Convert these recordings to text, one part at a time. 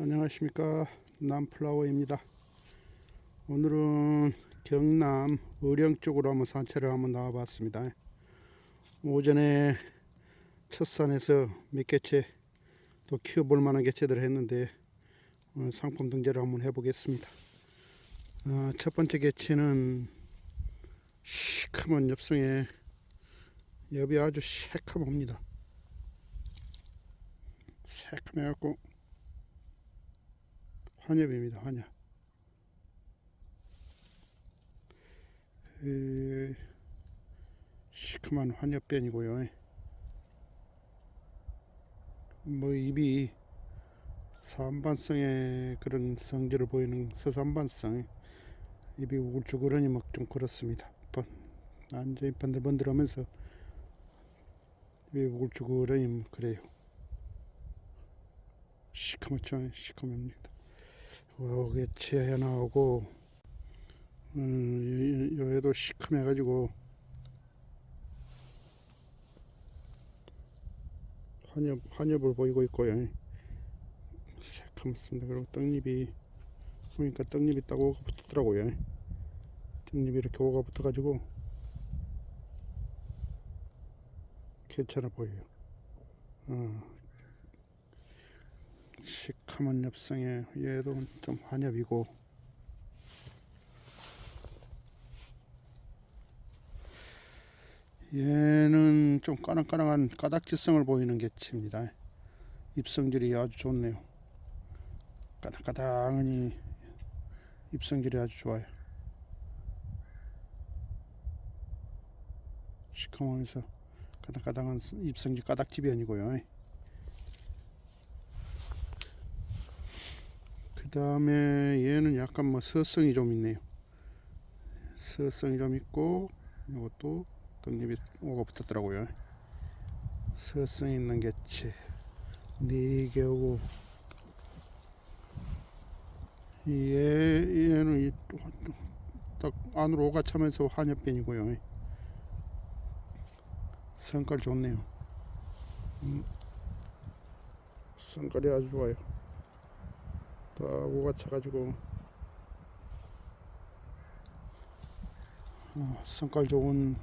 안녕하십니까. 남플라워입니다. 오늘은 경남 의령 쪽으로 한번 산책을 한번 나와 봤습니다. 오전에 첫산에서 몇 개체 또 키워볼 만한 개체들을 했는데 오늘 상품 등재를 한번 해보겠습니다. 어, 첫 번째 개체는 시커먼 엽성에 엽이 아주 새카맣니다. 새카매갖고 환엽입니다. 환엽. 에, 시큼한 환엽변이고요. 뭐 입이 삼반성의 그런 성질을 보이는 서삼반성 입이 우글쭈글하니 막 좀 그렇습니다. 번, 완전히 번들번들하면서 입이 우글쭈글하니 뭐 그래요. 시커멓죠? 시커맵니다. 요게 치 하나 오고 음, 시커매가지고 한엽, 한엽을 보이고 있고요 새카맣습니다. 그리고 떡잎이 보니까 떡잎이 딱 오가 붙었더라고요 떡잎이 이렇게 오가 붙어가지고 괜찮아 보여요. 어, 시 커먼 엽성에 얘도 좀 환엽이고. 얘는 좀 까랑까랑한 까닥지성을 보이는 개체입니다. 입성질이 아주 좋네요. 까닥까닥하니 입성질이 아주 좋아요. 시커먼면서 까닥까닥한 입성질 까닥집이 아니고요 그 다음에 얘는 약간 뭐 서성이 좀 있네요. 서성이 좀 있고 이것도 떡잎이 오가 붙었더라고요. 서성 있는 개체 네 개고 얘 얘는 이- 딱 안으로 오가 차면서 한엽변이고요. 성깔 좋네요. 음, 성깔이 아주 좋아요. 딱 오가 차가지고 어, 성깔 좋은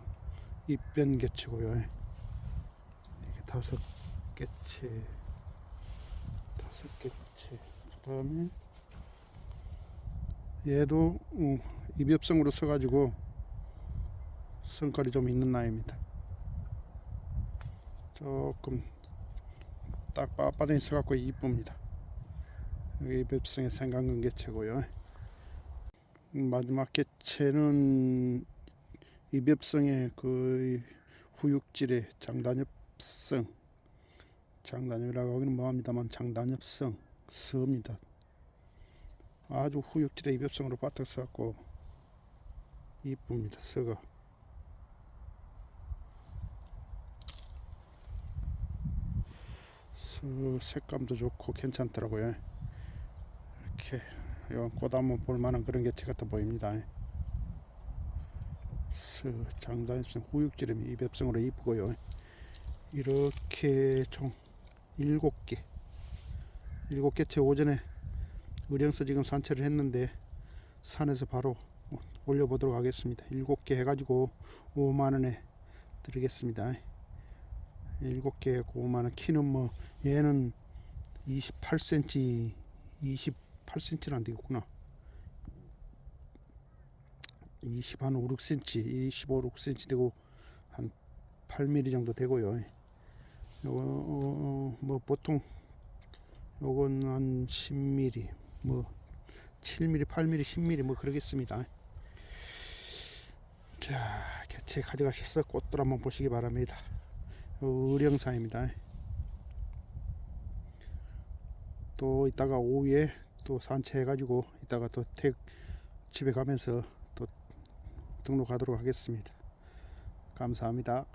입변 개체고요. 이게 다섯 개체, 다섯 개체. 그다음에 얘도 어, 입엽성으로 써가지고 성깔이 좀 있는 나이입니다. 조금 딱 빳빳하게 써갖고 이쁩니다. 여기 입엽성의 생강근 개체고요. 마지막 개체는 입엽성의 그 후육질의 장단엽성 장단엽이라고 하기는 뭐합니다만 장단엽성 서입니다. 아주 후육질의 입엽성으로 바짝 써갖고 이쁩니다. 서가 서 색감도 좋고 괜찮더라고요. 이렇게 이건 꽃 한번 볼 만한 그런 개체 같아 보입니다. 스 장단엽성 후육지름이 입엽성으로 이쁘고요. 이렇게 총 일곱 개 일곱 개째 오전에 의령서 지금 산책을 했는데 산에서 바로 올려보도록 하겠습니다. 일곱 개 해가지고 5만원에 드리겠습니다. 일곱 개 5만원 키는 뭐 얘는 28cm 28cm는 안 되겠구나. 20, 한 5, 6cm 25, 6cm 되고 한 8mm 정도 되고요. 요거 어, 뭐 보통 요건 한 10mm 뭐 7mm 8mm 10mm 뭐 그러겠습니다. 자 개체 가져가셔서 꽃들 한번 보시기 바랍니다. 의령사입니다. 또 이따가 오후에 또 산책해가지고 이따가 또 퇴, 집에 가면서 또 등록하도록 하겠습니다. 감사합니다.